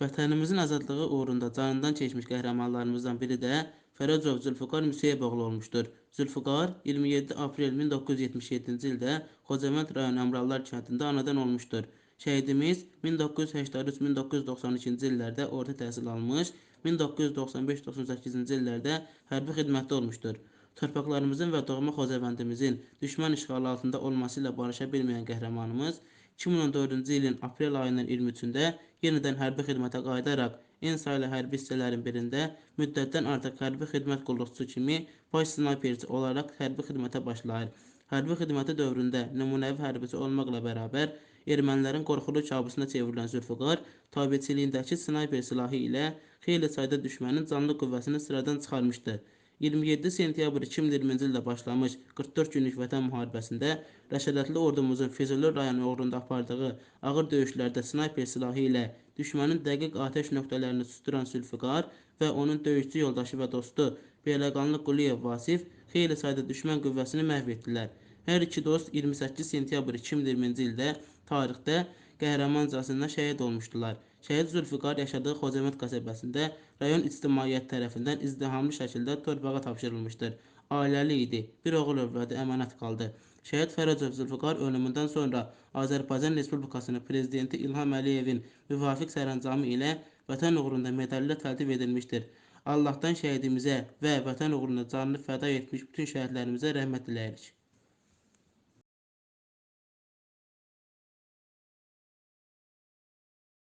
Vətənimizin azadlığı uğrunda canından keçmiş qəhrəmanlarımızdan biri də Fərəcov Zülfüqar Müseyyevoğlu olmuşdur. Zülfüqar 27 aprel 1977-ci ildə Xocavənd rayon Əmrallar kəndində anadan olmuşdur. Şəhidimiz 1983-1992-ci illərdə orta təhsil almış, 1995-98-ci illərdə hərbi xidmətdə olmuşdur. Torpaqlarımızın və doğma Xocavəndimizin düşmən işğalı altında olması ilə barışa bilməyən qəhrəmanımız 2014-cü ilin aprel ayının 23-də yenidən hərbi xidmətə qayıdaraq en saylı hərbi hissələrin birində müddətdən artıq hərbi xidmət qulluqçusu kimi baş snayperçi olaraq hərbi xidmətə başlayır. Hərbi xidməti dövründə nümunəvi hərbiçi olmaqla bərabər ermənilərin qorxulu kabusuna çevrilən Zülfüqar tabiçiliyindəki snayper silahı ilə xeyli sayda düşmənin canlı qüvvəsini sıradan çıxarmışdı. 27 sentyabr 2020-ci ildə başlamış 44 günlük vətən müharibəsində rəşadətli ordumuzun Füzuli rayonu uğrunda apardığı ağır döyüşlərdə snayper silahı ilə düşmənin dəqiq atəş nöqtələrini susturan Zülfüqar və onun döyüşçü yoldaşı və dostu Beyləqanlı Quliyev Vasif xeyli sayda düşmən qüvvəsini məhv etdilər. Hər iki dost 28 sentyabr 2020-ci ildə tarixdə qəhrəmancasına şəhid olmuşdular. Şəhid Zülfüqar yaşadığı Xocavənd qəsəbəsində rayon ictimaiyyət tərəfindən izdihamlı şəkildə torpağa tapşırılmışdır. Ailəli idi, bir oğul övladı əmanət qaldı. Şəhid Fərəcov Zülfüqar ölümündən sonra Azərbaycan Respublikasının Prezidenti İlham Əliyevin müvafiq sərəncamı ilə vətən uğrunda medallə təltif edilmişdir. Allahdan şəhidimizə və vətən uğrunda canını fəda etmiş bütün şəhidlərimizə rəhmət diləyirik.